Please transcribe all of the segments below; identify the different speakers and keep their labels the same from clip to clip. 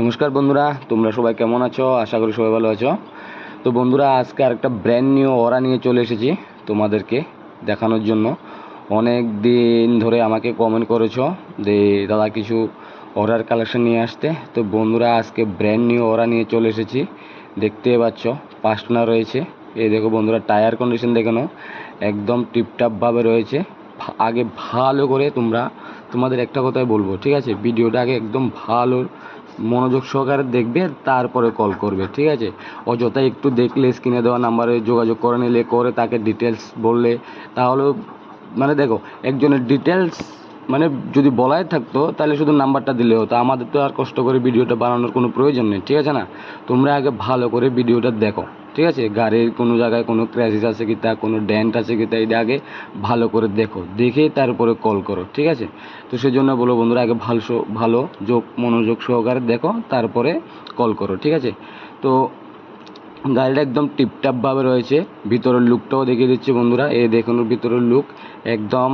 Speaker 1: নমস্কার বন্ধুরা, তোমরা সবাই কেমন আছো? আশা করি সবাই ভালো আছো। তো বন্ধুরা, আজকে আরেকটা ব্র্যান্ড নিউ ওরা নিয়ে চলে এসেছি তোমাদেরকে দেখানোর জন্য। অনেক দিন ধরে আমাকে কমেন্ট করেছ যে, দাদা কিছু অর্ডার কালেকশন নিয়ে আসতে। তো বন্ধুরা, আজকে ব্র্যান্ড নিউ ওরা নিয়ে চলে এসেছি। দেখতে পাচ্ছ পাঁচটা রয়েছে। এই দেখো বন্ধুরা টায়ার কন্ডিশন দেখে নাও। একদম টিপটাপভাবে রয়েছে। আগে ভালো করে তোমরা তোমাদের একটা কথাই বলব, ঠিক আছে? ভিডিওটা আগে একদম ভালো মনোযোগ সহকারে দেখবে, তারপরে কল করবে, ঠিক আছে? অযথা একটু দেখলে স্ক্রিনে দেওয়া নাম্বারে যোগাযোগ করে নিলে, করে তাকে ডিটেলস বললে, তাহলেও মানে দেখো, একজনের ডিটেলস মানে যদি বলাই থাকতো, তাহলে শুধু নাম্বারটা দিলে হতো। আমাদের তো আর কষ্ট করে ভিডিওটা বানানোর কোনো প্রয়োজন নেই, ঠিক আছে না? তোমরা আগে ভালো করে ভিডিওটা দেখো। ঠিক আছে? গাড়ির কোনো জায়গায় কোনো ক্র্যাসিস আছে কি তা, কোনো ড্যান্ট আছে কি তা, এটা আগে ভালো করে দেখো। দেখে তারপরে কল করো, ঠিক আছে? তো সেই জন্য বলো বন্ধুরা, আগে ভালো ভালো যোগ, মনোযোগ সহকারে দেখো, তারপরে কল করো, ঠিক আছে? তো গাড়িটা একদম টিপটাপভাবে রয়েছে। ভিতরের লুকটাও দেখিয়ে দিচ্ছি বন্ধুরা। এই দেখুন ভিতরের লুক একদম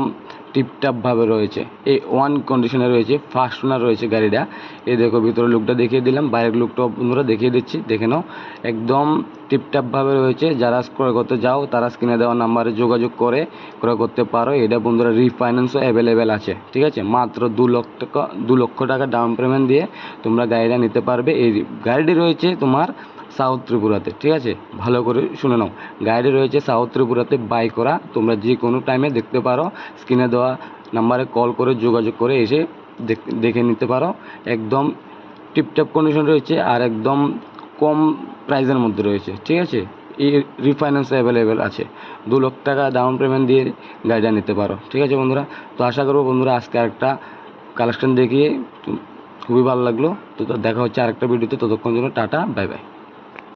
Speaker 1: টিপটাপভাবে রয়েছে। এই ওয়ান কন্ডিশনে রয়েছে ফার্স্ট ওনার রয়েছে গাড়িটা। এই দেখো ভিতরের লুকটা দেখিয়ে দিলাম। বাইরের লুকটাও বন্ধুরা দেখিয়ে দিচ্ছি। দেখে নাও, একদম টিপটাপভাবে রয়েছে। যারা ক্রয় করতে যাও তারা স্ক্রিনে দেওয়া নাম্বারে যোগাযোগ করে ক্রয় করতে পারো। এটা বন্ধুরা রিফাইন্যান্সও অ্যাভেলেবেল আছে, ঠিক আছে? মাত্র দু লক্ষ টাকা দু লক্ষ টাকা ডাউন পেমেন্ট দিয়ে তোমরা গাড়িটা নিতে পারবে। এই গাড়িটি রয়েছে তোমার সাউথ ত্রিপুরাতে, ঠিক আছে? ভালো করে শুনে নাও। গাইডে রয়েছে সাউথ ত্রিপুরাতে, বাই করা। তোমরা যে কোনো টাইমে দেখতে পারো। স্ক্রিনে দেওয়া নাম্বারে কল করে যোগাযোগ করে এসে দেখ- নিতে পারো। একদম টিপটপ কন্ডিশন রয়েছে আর একদম কম প্রাইসের মধ্যে রয়েছে, ঠিক আছে? এই রিফাইন্যান্স অ্যাভেলেবেল আছে। দু লক্ষ টাকা ডাউন পেমেন্ট দিয়ে গাড়িটা নিতে পারো, ঠিক আছে বন্ধুরা? তো আশা করব বন্ধুরা আজকে আরেকটা কালেকশন দেখিয়ে খুবই ভালো লাগল। তো দেখা হচ্ছে আরেকটা ভিডিওতে ততক্ষণ জন্য টাটা বাই বাই